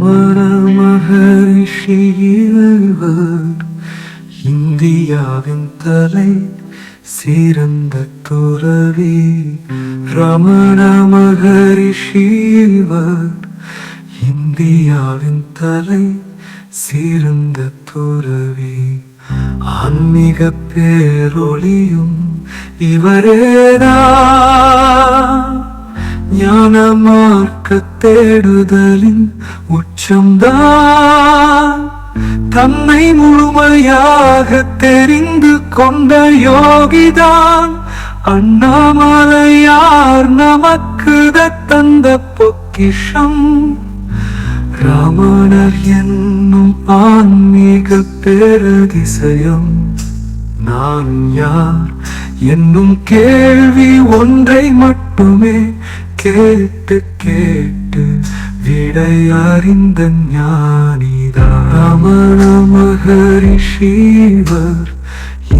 ரமண மகரிஷி இவர் இந்தியாவின் தலை சிறந்த துறவி ரமண மகரிஷி இவர் இந்தியாவின் தலை சிறந்த துறவி ஆன்மீக பேரொளியும் இவரேதான் ஞான மார்க்க தேடுதலின் உச்சம்தான். தன்னை முழுமையாக தெரிந்து கொண்ட யோகிதான். அண்ணாமலையார் நமக்கு தந்த பொக்கிஷம். ராமணர் என்னும் ஆன்மீக பேரதிசயம். நான் யார் என்னும் கேள்வி ஒன்றை மட்டுமே கேட்டு கேட்டு விடை அறிந்த ஞானிதா. ரமண மகரிஷிவர்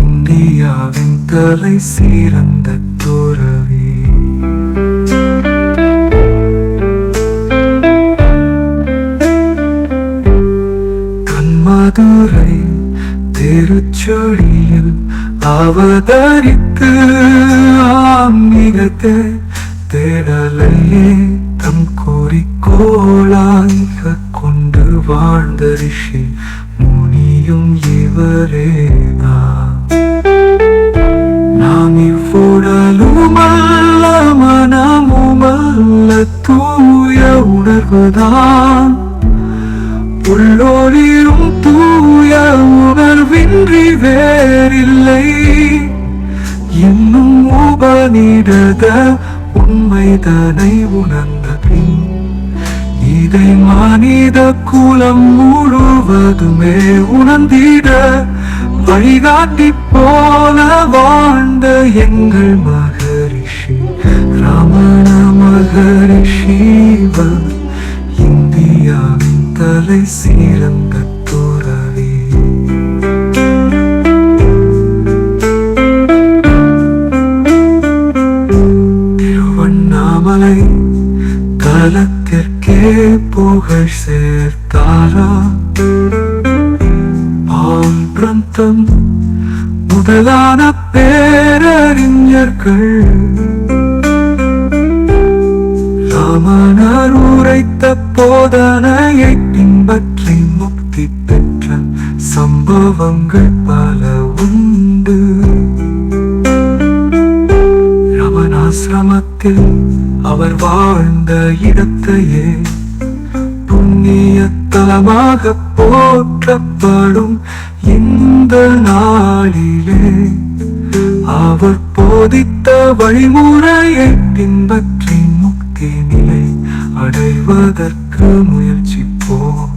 இந்தியாவின் தலை சிறந்த துறவி. கண்மதுரை திருச்சொழியில் அவதரித்து ஆன்மீகத்தை தேடலையே தம் குறிக்கோளாக கொண்டு வாழ்ந்த ரிஷி முனியும் இவரே நாம் இவ்வுடலுமல்ல மனமுமல்ல தூய உணர்வுதான் உள்ளோரிலும் தூய உணர்வின்றி வேறில்லை. இன்னும் உபநிடத உண்மைதனை உணர்ந்த பின் இதை மனித குலம் முழுவதுமே உணர்ந்திட வழிகாட்டி போல வாழ்ந்த எங்கள் மகரிஷி ரமண மகரிஷிவர் திருவண்ணாமலை கலத்திற்கே புகழ் சேர்த்தாரா? பால் பிரந்தம் முதலான பேரறிஞர்கள். ராமனார் உரைத்த போதனையை பின்பற்றி முக்தி பெற்ற சம்பவங்கள் பல உண்டு. ரமணாசிரமத்தில் அவர் வாழ்ந்த இடத்தையே புண்ணிய தலமாக போற்றப்படும் இந்த நாளிலே அவர் போதித்த வழிமுறையை பின்பற்றி முக்தி நிலை அடைவதற்கு முயற்சிப்போம்.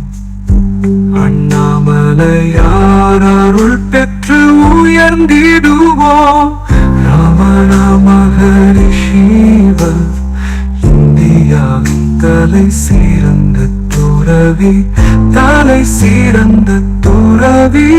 அண்ணாமலை யார் அருள் பெற்று உயர்ந்திடுவோம். தலை சிறந்த துறவி.